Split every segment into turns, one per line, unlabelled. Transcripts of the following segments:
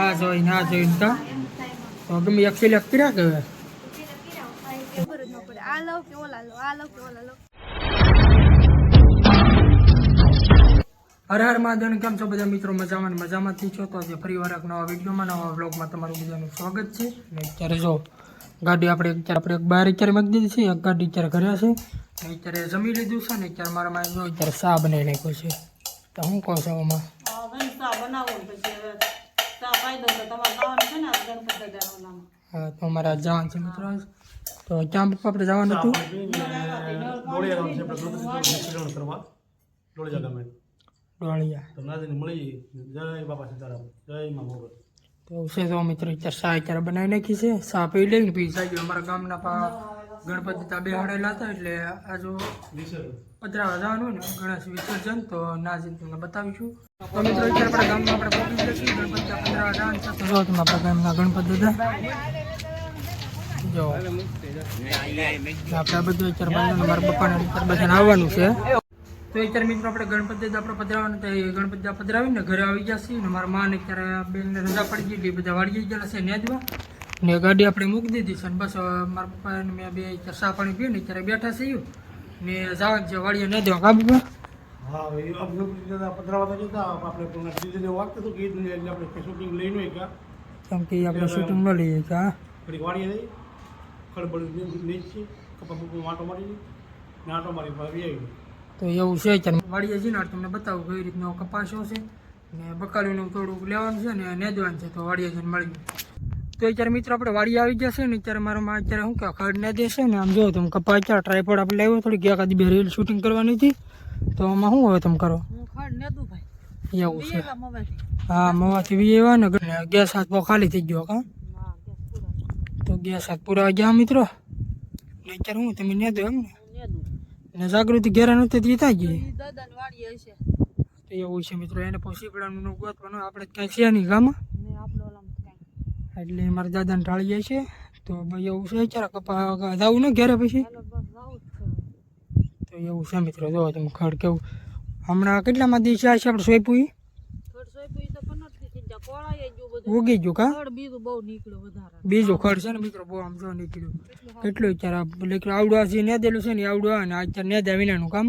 આ જોઈને આ જોઈને કા? તો ગમે એક સિલેક્ટ કર્યા કે
આ લવ
હર હર મહાદેવ કેમ છો બધા મિત્રો? મજામાં મજામાં મજામાંથી છો? તો આજે ફરી વાર એક નવા વિડીયોમાં, નવા વ્લોગમાં તમારું બધાનું સ્વાગત છે. ને અત્યારે જો ગાડી આપણે અત્યારે આપણે એક બહાર અત્યારે મૂકી દીધી છે, એક ગાડી અત્યારે ઘરે છે. ને અત્યારે જમી લીધું છે ને અત્યારે મારા માં જો અત્યારે ચા બનાવી નાખ્યો છે. તો હું કહું છું આમાં?
હા, તો તમારે જવાનું છે ને આ ગણપત દાદાના ઓલામાં.
હા તો અમારા જવાનું છે મિત્રો. તો ક્યાં પપ્પા આપણે જવાનું હતું?
તો નાજીને મળી જય બાપા સીતારામ જય મા મોગલ.
તો છે તો મિત્રો અત્યારે અત્યારે બનાવી નાખી છે? ચા પી લઈને પછી સાહેબ અમારા ગામના પા ગણપતિ તા બેહાડેલા હતા એટલે આજુ
વિસર્જન
વધારવાનું ને, ગણેશ વિસર્જન, તો નાજીને તમને બતાવીશું તો મિત્રો, અત્યારે આપણા ગામમાં આપણે પહોંચી જઈશું ગણપતિ પતરા વધારવાનું છે. તો આપણા ગામના ગણપતિ દાદા જો આપણે મારા બધાને આવવાનું છે. તો અત્યારે મિત્રો, આપણે ગણપતિ દાદા આપણે પધરાવવાનું તો ગણપતિ દાદા ઘરે આવી ગયા છીએ અને મારા માને અત્યારે બેનને રજા પડી ગઈ એટલે બધા વાળી ગયેલા છે નેદવા ને ગાડી આપણે મૂકી દીધી છે ને બસ મારા પપ્પા મેં બે ચા પાણી પીને અત્યારે બેઠા છીએ. ને જવાનું છે વાડીએ નેદવા દેવા. પપ્પા
હા એ દાદા પધરાવા તો જતા આપણે પણ ડીજે વાગતો તો કે ઈદને એટલે આપણે શૂટિંગ લઈને હોય કા
કેમ કે આપણે શૂટિંગ ન લઈએ કે
ઘડી વાળીએ જઈ ખડબડ નીચે કપા બપા માટો મારી ને આંટો મારી ભાવી આવી
તો એવું છે અત્યારે. વાડીએ જઈને તમને બતાવું કઈ રીતનો કપાસો છે ને બકાલીનું થોડુંક લેવાનું છે ને નેદવાનું છે તો વાડીએ જઈને મળી તો અત્યારે મિત્રો આપણે વાડી આવી જશે ને અત્યારે મારામાં અત્યારે શું કે ખડ ના દેશે ને આમ જો તમે કપા અત્યારે ટ્રાયફોડ આપણે લાવ્યો થોડીક એકાદી બે રીલ શૂટિંગ કરવાની હતી. તો આમાં શું હવે તમે કરો? એવું છે. હા મવાથી બી એવા ને ને ગેસ હાથ બહુ ખાલી થઈ ગયો
હા.
તો ગેસ હાથ પૂરા ગયા મિત્રો. ને અત્યારે હું તમે નેદો એમ ને. ને જાગૃતિ ઘેરા નથી જીતા ગઈ. એવું છે મિત્રો. એને પછી આપણે ક્યાંય છે નહીં ગામમાં
ને આપણે ઓલામાં કાંઈ
એટલે મારા દાદાને ટાળી જાય છે તો ભાઈ એવું છે ચાર કપા જવું ને ઘેરે પછી? તો એવું છે મિત્રો જો તમે ખડ કેવું. હમણાં કેટલામાં દિવસે આ છે આપણે
સોયપુઈ જાય
ઉગી ગયું કા?
બીજું બહુ નીકળ્યું વધારે.
ખડ છે ને મિત્રો બહુ આમ જો નીકળ્યું. કેટલું અત્યારે લેકર આવડવા છે ને દેલું છે ને આવડવા આવડું આવે ને દે વિનાનું કામ.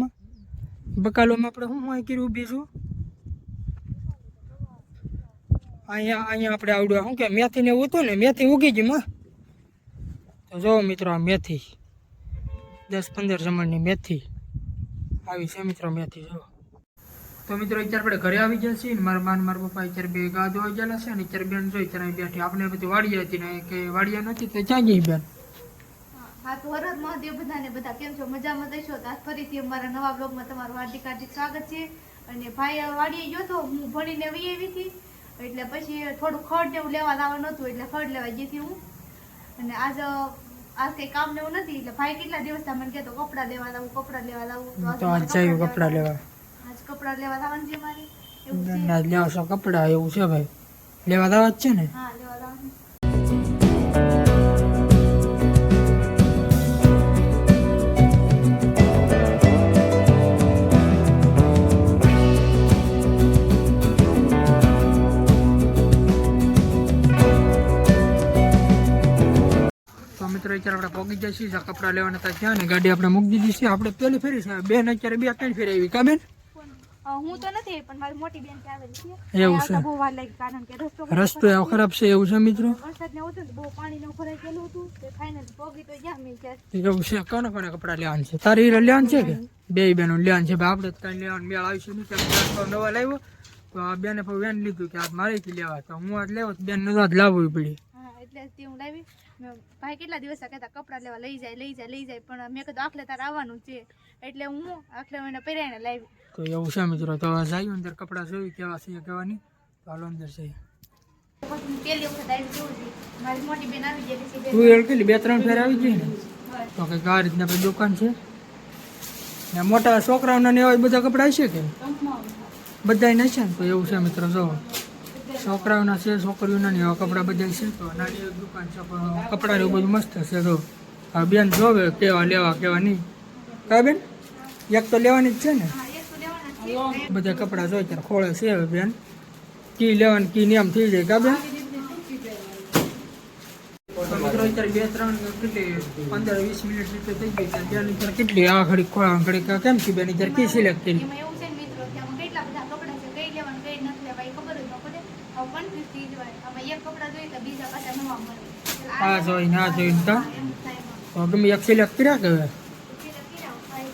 બકાલોમાં આપણે શું હોય કર્યું બીજું અહીંયા અહીંયા આપણે આવડું શું કે મેથી ને એવું હતું ને, મેથી ઉગી ગઈ માં. તો જો મિત્રો આ મેથી, દસ પંદર જમણની મેથી. આવી છે મિત્રો મેથી, જો. તો મિત્રો અત્યારે આપણે ઘરે આવી ગયા છીએ મારા માન મારા પપ્પા અત્યારે બે ગા ધોવા ગયેલા છે ને અત્યારે બેન જોઈ ત્યારે બેઠી. આપણે બધી વાડી હતી ને, કે વાડિયા નથી તો ક્યાં ગઈ બેન?
હા, તો હરર મહાદેવ બધાને બધા. કેમ છો? મજામાં દેશો તો આજ નવા બ્લોગમાં તમારું હાર્દિક હાર્દિક છે. અને ભાઈ વાડીએ ગયો તો હું ભણીને વી આવી હતી. એટલે પછી થોડું ખડ ને એવું લેવા લાવવાનું હતું એટલે ખડ લેવા ગઈ હું. અને આજ આજ કઈ કામ ને એવું નથી એટલે ભાઈ કેટલા દિવસ મને કહેતો કપડાં લેવા લાવું કપડાં લેવા લાવું આજ
તો આજ કપડાં લેવા
આજ કપડાં લેવા લાવવાનું છે મારે. એવું છે.
લેવા કપડાં એવું છે ભાઈ. લેવા લાવવા જ છે ને?
હા
છીએ જ્યાં કપડાં લેવાના હતા ત્યાં ને ગાડી આપણે મૂકી દીધી છે. આપણે પેલી ફેરી છે બેન અત્યારે બે ત્રણ ફેરી આવી. કા બેન?
અ, હું તો નથી પણ મારી મોટી બેન ત્યાં આવેલી છે.
એવું છે.
બહુ વાર લાગી કારણ કે રસ્તો
રસ્તો એવો ખરાબ છે એવું છે મિત્રો?
વરસાદ ને હતું બહુ પાણી ને ભરાઈ ગયેલું હતું તે ફાઇનલ પોગી તો ગયા મેં ક્યાં
એવું છે. કોને કોને કપડાં લેવાનું છે? તારી હીરો લેવાનું છે કે? બે બેનો લેવાનું છે. ભાઈ આપણે તો કાંઈ લેવાનું મેળ આવી નહીં. કેમ કે આજ નવા લાવ્યો. તો આ બેને પણ લીધું કે આ મારેથી લેવા. તો હું આજ લેવો તો બેન નવા જ લાવવી પડી.
એટલે હું લાવી. ભાઈ કેટલા દિવસ કહેતા કપડાં લેવા લઈ જાય લઈ જાય લઈ જાય પણ મેં કીધું આખલે તારે આવવાનું છે. એટલે હું આખલે એને પહેરાઈને લાવી.
તો એવું છે મિત્રો તો જાય અંદર કપડાં જોઈ કેવા છે કહેવાની તો હાલો અંદર
જઈ પેલી વખત આવી જવું મારી મોટી બેન આવી ગઈ
તું બે ત્રણ ફેર આવી ગઈ ને? તો કે આ રીતના પછી દુકાન છે? ને મોટા છોકરાઓના ને એવા બધા કપડાં છે કે? બધાય નહીં છે ને? તો એવું છે મિત્રો જો. છોકરાઓના છે, છોકરીઓના ને એવા કપડાં બધા છે. તો નાની દુકાન છે, પણ કપડાં એવું બધું મસ્ત છે તો હવે બેન જોવે કેવા લેવા, કેવા નહીં. કા બેન? એક તો લેવાની જ છે ને? બધા કપડાં જોઈ ત્યારે ખોળે છે હવે બેન. કી લેવાની, કી નિયમ થઈ જાય. કા બેન? બે ત્રણ કેટલી પંદર વીસ મિનિટ થઈ ગઈ કેટલી આ ઘડી ખોળા ઘડી કેમ છે બેન? અત્યારે કી સિલેક્ટ કરી? આ જોઈને આ જોઈને
એમાં.
તો ગમે એક સિલેક્ટ કર્યા કે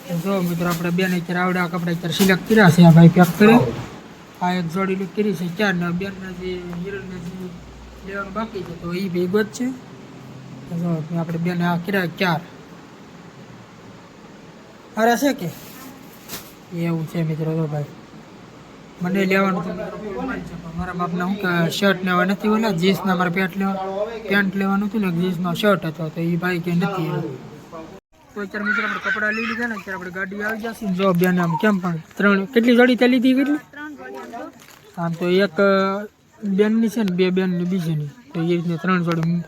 તો જો મિત્રો આપણે બેન અત્યારે આવડે કપડા અત્યારે સિલેક્ટ કર્યા છે, આ ભાઈ પેક કરે. આ એક જોડી લુક કરી છે, ચાર ને બેનના જે હિરણને જે લેવાનું બાકી છે, તો એ ભેગો જ છે. તો જો આપણે બેને આ કર્યા ચાર. અરે છે કે? એવું છે મિત્રો, જો ભાઈ. મને લેવાનું તો મારા બાપના હું કે શર્ટ લેવા નથી ઓલા જીન્સના મારે પેન્ટ લેવા. પેન્ટ લેવાનું હતું ને જીન્સનો શર્ટ હતો, તો એ ભાઈ કે નથી. તો અત્યારે મિત્રો આપણે કપડાં લઈ લીધા ને, અત્યારે આપણે ગાડી આવી જશે ને જો બેન આમ કેમ પણ ત્રણ, કેટલી જોડી ત્યાં લીધી કેટલી?
આમ તો
એક બેનની છે ને, બે બેનની બીજીની, તો એ રીતે ત્રણ જોડી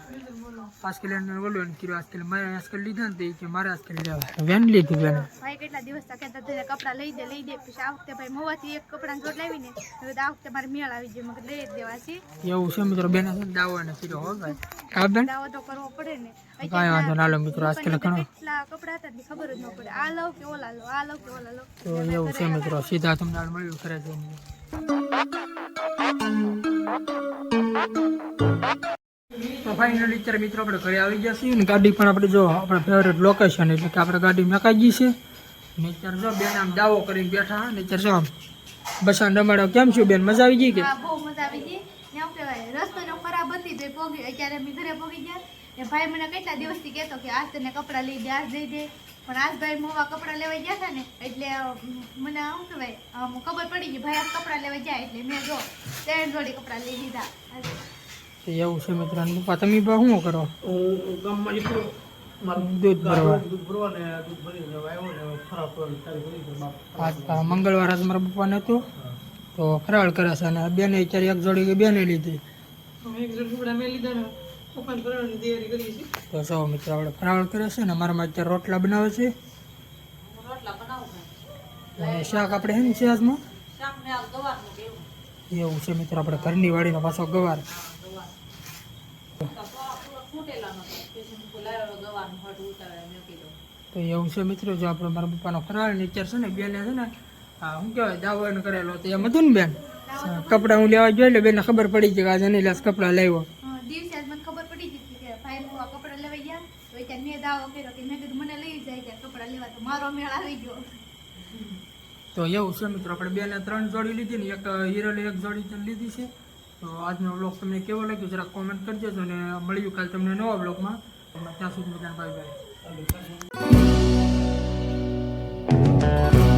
આજકાલ એને ઓલું એને કીધું આજકાલ મારે આજકાલ લીધા ને કે મારે આજકાલ લેવા વેન લીધી બેન
ભાઈ કેટલા દિવસ થયા કહેતા કપડાં લઈ દે લઈ દે પછી આ વખતે ભાઈ મોવાથી એક કપડાં જોડ લાવીને હવે આ વખતે મારે મેળ આવી જાય મગર લઈ દેવા છે.
એવું છે મિત્રો બેન દાવો એને કીધો હો ભાઈ. હા બેન?
દાવો તો કરવો પડે ને.
કાંઈ વાંધો ના લો મિત્રો આજકાલ ઘણો.
કેટલા કપડાં હતા ને ખબર જ ન પડે. આ લઉં કે ઓલા લો આ લઉં કે ઓલા લો
તો એવું છે મિત્રો સીધા તમને મળ્યું કરે છે તો ફાઇનલી મિત્રો આપણે ઘરે આવી ગયા છીએ અને ગાડી પણ આપણે જો આપણે ફેવરેટ લોકેશન એટલે કે આપણે ગાડી મેકાઈ ગઈ છે. ને જો બેન આમ દાવો કરીને બેઠા ને જો આમ બસાન રમાડો કેમ છું બેન? મજા આવી ગઈ કે?
બહુ મજા આવી ગઈ. ને ભાઈ મને કેટલા દિવસથી કહેતો કે આજ તને કપડાં લઈ દે, આજ લઈ દે. પણ આજ ભાઈ મોવા કપડાં લેવા ગયા હતા ને, એટલે મને આમ ખબર પડી ગઈ, ભાઈ આજ કપડાં લેવા જાય એટલે મેં જો, ત્રણ જોડી કપડાં લઈ લીધા.
એવું છે મિત્રો અને પપ્પા તમે બા શું કરો?
હું ગામમાં જતો
દૂધ ભરવા.
દૂધ ભરવા ને દૂધ ભરીને આવ્યો ને ખરાબ
મંગળવાર આજ મારા પપ્પાને હતું. તો ફરાળ કરે છે અને બેને અત્યારે એક જોડી કે બેને લીધી. તો જો મિત્રો આપણે ફરાળ કરે છે ને અમારામાં અત્યારે રોટલા બનાવે છે.
રોટલા બનાવું
અને શાક આપણે હે ને છે આજમાં?
શાક ને આ ગવારનું
એવું છે મિત્રો આપણે ઘરની વાડીનો પાછો ગવાર
ફૂટેલા નતો પછી હું બોલાવ્યો ગવાનું હટ ઉતારે મેં કીધું
તો એવું છે મિત્રો જો આપણે મારા પપ્પાનો ફરાળ નેચર છે ને બેને છે ને હા શું કહેવાય દાવો કરેલો તો એમ હતું ને બેન? કપડાં હું લેવા જોઈ એટલે બેને ખબર પડી છે કે આજે અનિલાસ કપડાં લાવ્યો.
અ, દિવસે આજ મને ખબર પડી ગઈ કે ભાઈ કપડાં લેવા ગયા. તો મેં દાવો કર્યો કે મેં કીધું મને લઈ જાય કપડાં લેવા. તો મારો મેળ આવી ગયો.
તો એવું છે મિત્રો આપણે બેને ત્રણ જોડી લીધી ને એક હિરલે એક જોડી લીધી છે. તો આજનો બ્લોગ તમને કેવો લાગ્યો જરાક કોમેન્ટ કરજો અને મળ્યું કાલે તમને નવા બ્લોગમાં ત્યાં સુધી બધાને બાય બાય